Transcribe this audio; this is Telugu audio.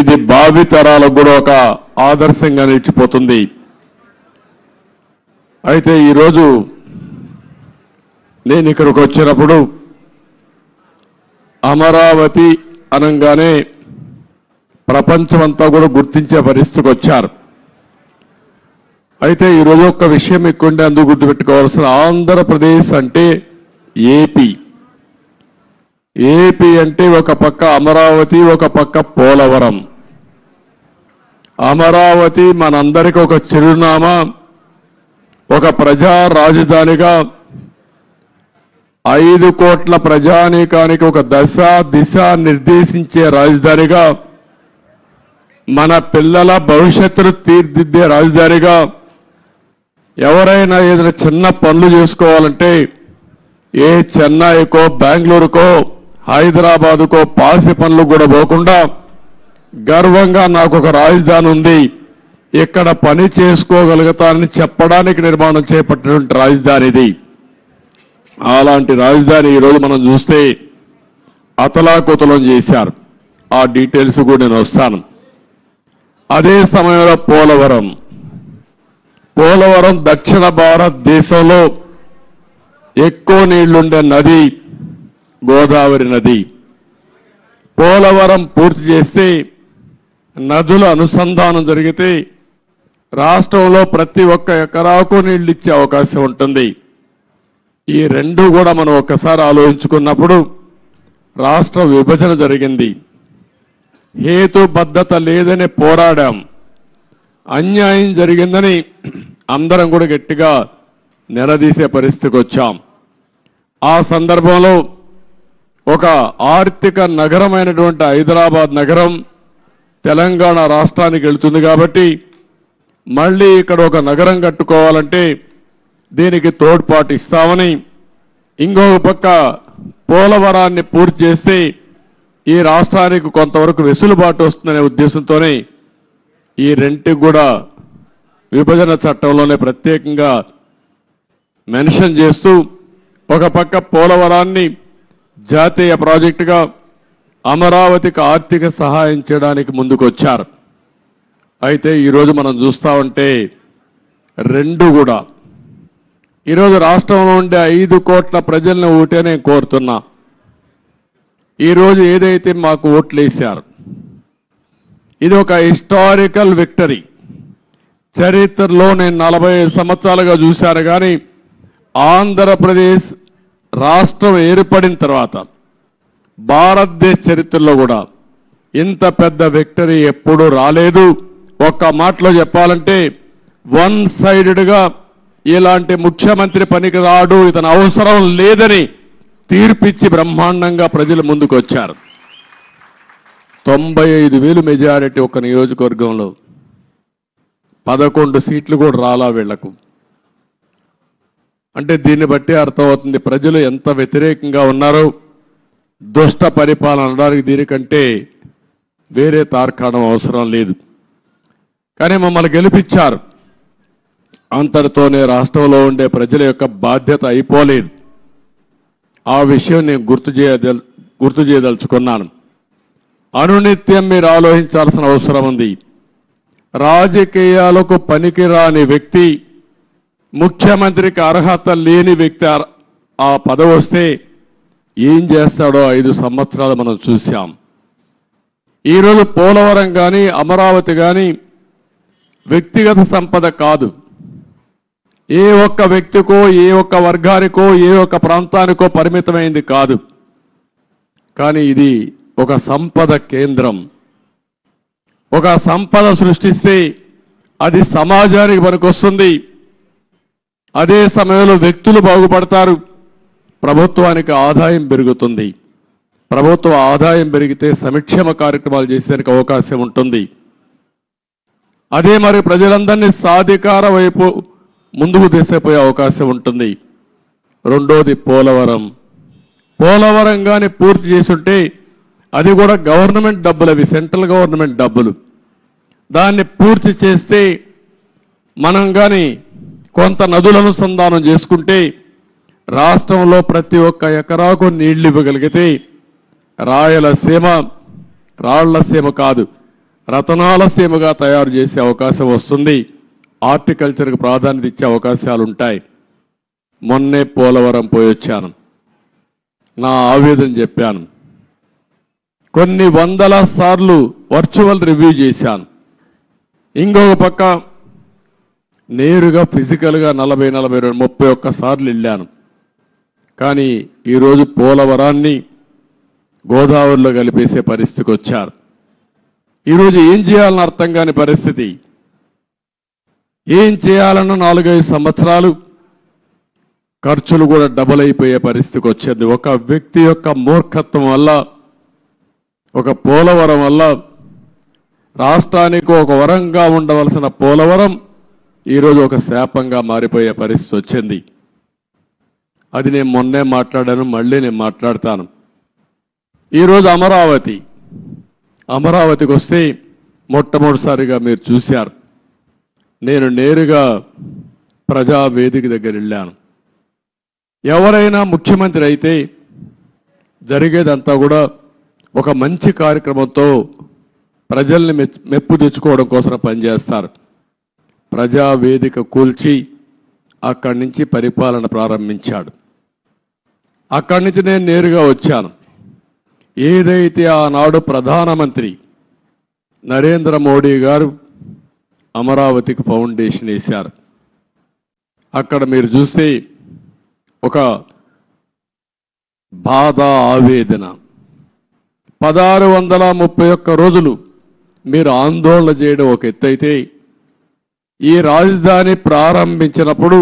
ఇది భావితరాలకు కూడా ఒక ఆదర్శంగా నిలిచిపోతుంది. అయితే ఈరోజు నేను ఇక్కడికి వచ్చినప్పుడు అమరావతి అనగానే ప్రపంచమంతా కూడా గుర్తించే పరిస్థితికి వచ్చారు. అయితే ఈరోజు ఒక్క విషయం ఎక్కువంటే అందుకు గుర్తుపెట్టుకోవాల్సిన ఆంధ్రప్రదేశ్ అంటే ఏపీ. ఏపీ అంటే ఒక పక్క అమరావతి ఒక పక్క పోలవరం. అమరావతి మనందరికీ ఒక చిరునామా ఒక ప్రజా రాజధానిగా ఐదు కోట్ల ప్రజానీకానికి ఒక దశ దిశ నిర్దేశించే రాజధానిగా మన పిల్లల భవిష్యత్తును తీర్దిద్దే రాజధానిగా ఎవరైనా ఏదైనా చిన్న పనులు చేసుకోవాలంటే ఏ చెన్నైకో బెంగళూరుకో హైదరాబాదుకో పాసి పనులు కూడా పోకుండా గర్వంగా నాకు ఒక రాజధాని ఉంది. ఇక్కడ పని చేసుకోగలుగుతానని చెప్పడానికి నిర్మాణం చేపట్టినటువంటి రాజధాని ఇది. అలాంటి రాజధాని ఈరోజు మనం చూస్తే అతలాకుతలం చేశారు. ఆ డీటెయిల్స్ కూడా నేను వస్తాను. అదే సమయంలో పోలవరం. పోలవరం దక్షిణ భారతదేశంలో ఎక్కువ నీళ్ళుండే నది గోదావరి నది. పోలవరం పూర్తి చేస్తే నదుల అనుసంధానం జరిగితే రాష్ట్రంలో ప్రతి ఒక్క ఎకరాకు నీళ్ళు ఇచ్చే అవకాశం ఉంటుంది. ఈ రెండు కూడా మనం ఒక్కసారి ఆలోచించుకున్నప్పుడు రాష్ట్ర విభజన జరిగింది. హేతుబద్ధత లేదని పోరాడాం. అన్యాయం జరిగిందని అందరం కూడా గట్టిగా నిలదీసే పరిస్థితికి వచ్చాం. ఆ సందర్భంలో ఒక ఆర్థిక నగరమైనటువంటి హైదరాబాద్ నగరం తెలంగాణ రాష్ట్రానికి వెళుతుంది కాబట్టి మళ్ళీ ఇక్కడ ఒక నగరం కట్టుకోవాలంటే దీనికి తోడ్పాటు ఇస్తామని ఇంకొక పక్క పోలవరాన్ని పూర్తి చేస్తే ఈ రాష్ట్రానికి కొంతవరకు వెసులుబాటు వస్తుందనే ఉద్దేశంతోనే ఈ రెంటికి కూడా విభజన చట్టంలోనే ప్రత్యేకంగా మెన్షన్ చేస్తూ ఒక పక్క పోలవరాన్ని జాతీయ ప్రాజెక్టుగా అమరావతికి ఆర్థిక సహాయం చేయడానికి ముందుకొచ్చారు. అయితే ఈరోజు మనం చూస్తా ఉంటే రెండు కూడా. ఈరోజు రాష్ట్రంలో ఉండే ఐదు కోట్ల ప్రజల్ని ఓటే నేను కోరుతున్నా. ఈరోజు ఏదైతే మాకు ఓట్లు వేశారు ఇది ఒక హిస్టారికల్ విక్టరీ. చరిత్రలో నేను నలభై ఐదు సంవత్సరాలుగా చూశాను కానీ ఆంధ్రప్రదేశ్ రాష్ట్రం ఏర్పడిన తర్వాత భారతదేశ చరిత్రలో కూడా ఇంత పెద్ద విక్టరీ ఎప్పుడూ రాలేదు. ఒక్క మాటలో చెప్పాలంటే వన్ సైడెడ్గా ఇలాంటి ముఖ్యమంత్రి పనికి రాడు ఇతను అవసరం లేదని తీర్పిచ్చి బ్రహ్మాండంగా ప్రజలు ముందుకు వచ్చారు తొంభై ఐదు వేలు మెజారిటీ ఒక నియోజకవర్గంలో పదకొండు సీట్లు కూడా రాలా వీళ్ళకు. అంటే దీన్ని బట్టి అర్థమవుతుంది ప్రజలు ఎంత వ్యతిరేకంగా ఉన్నారో దుష్ట పరిపాలన అనడానికి దీనికంటే వేరే తార్కాణం అవసరం లేదు. కానీ మమ్మల్ని గెలిపించారు. అంతటితోనే రాష్ట్రంలో ఉండే ప్రజల యొక్క బాధ్యత అయిపోలేదు. ఆ విషయం నేను గుర్తు చేయదల్ గుర్తు చేయదలుచుకున్నాను. అనునిత్యం మీరు ఆలోచించాల్సిన అవసరం ఉంది. రాజకీయాలకు పనికిరాని వ్యక్తి ముఖ్యమంత్రికి అర్హత లేని వ్యక్తి ఆ పదవి వస్తే ఏం చేస్తాడో ఐదు సంవత్సరాలు మనం చూశాం. ఈరోజు పోలవరం కానీ అమరావతి కానీ వ్యక్తిగత సంపద కాదు. ఏ ఒక్క వ్యక్తికో ఏ ఒక్క వర్గానికో ఏ ఒక్క ప్రాంతానికో పరిమితమైంది కాదు. కానీ ఇది ఒక సంపద కేంద్రం. ఒక సంపద సృష్టిస్తే అది సమాజానికి పనికొస్తుంది. అదే సమయంలో వ్యక్తులు బాగుపడతారు. ప్రభుత్వానికి ఆదాయం పెరుగుతుంది. ప్రభుత్వ ఆదాయం పెరిగితే సంక్షేమ కార్యక్రమాలు చేసేందుకు అవకాశం ఉంటుంది. అదే మరి ప్రజలందరినీ సాధికార వైపు ముందుకు తీసేపోయే అవకాశం ఉంటుంది. రెండోది పోలవరం. పోలవరం కానీ పూర్తి చేసుంటే అది కూడా గవర్నమెంట్ డబ్బులు అవి సెంట్రల్ గవర్నమెంట్ డబ్బులు. దాన్ని పూర్తి చేస్తే మనం కానీ కొంత నదులను సంధానం చేసుకుంటే రాష్ట్రంలో ప్రతి ఒక్క ఎకరాకు నీళ్ళు ఇవ్వగలిగితే రాయలసీమ రాళ్ళసీమ కాదు రతనాల సీమగా తయారు చేసే అవకాశం వస్తుంది. హార్టికల్చర్కి ప్రాధాన్యత ఇచ్చే అవకాశాలు ఉంటాయి మొన్నే పోలవరం పోయి వచ్చాను. నా ఆవేదన చెప్పాను. కొన్ని వందల సార్లు వర్చువల్ రివ్యూ చేశాను. ఇంకొక పక్క నేరుగా ఫిజికల్గా నలభై నలభై రెండు ముప్పై ఒక్క సార్లు వెళ్ళాను కానీ ఈరోజు పోలవరాన్ని గోదావరిలో కలిపేసే పరిస్థితికి వచ్చారు. ఈరోజు ఏం చేయాలని అర్థం కాని పరిస్థితి. ఏం చేయాలన్న నాలుగైదు సంవత్సరాలు ఖర్చులు కూడా డబుల్ అయిపోయే పరిస్థితికి వచ్చింది. ఒక వ్యక్తి యొక్క మూర్ఖత్వం వల్ల ఒక పోలవరం వల్ల రాష్ట్రానికి ఒక వరంగా ఉండవలసిన పోలవరం ఈరోజు ఒక శాపంగా మారిపోయే పరిస్థితి వచ్చింది. అది నేను మొన్నే మాట్లాడాను మళ్ళీ నేను మాట్లాడతాను. ఈరోజు అమరావతి. అమరావతికి వస్తే మొట్టమొదటిసారిగా మీరు చూశారు. నేను నేరుగా ప్రజా వేదిక దగ్గర వెళ్ళాను. ఎవరైనా ముఖ్యమంత్రి అయితే జరిగేదంతా కూడా ఒక మంచి కార్యక్రమంతో ప్రజల్ని మెప్పు తెచ్చుకోవడం కోసం పనిచేస్తారు. ప్రజా వేదిక కూల్చి అక్కడి నుంచి పరిపాలన ప్రారంభించాడు. అక్కడి నుంచి నేను నేరుగా వచ్చాను. ఏదైతే ఆనాడు ప్రధానమంత్రి నరేంద్ర మోడీ గారు అమరావతికి ఫౌండేషన్ వేశారు. అక్కడ మీరు చూస్తే ఒక బాధ ఆవేదన. పదహారు వందల ముప్పై ఒక్క రోజులు మీరు ఆందోళన చేయడం ఒక ఎత్తైతే ఈ రాజధాని ప్రారంభించినప్పుడు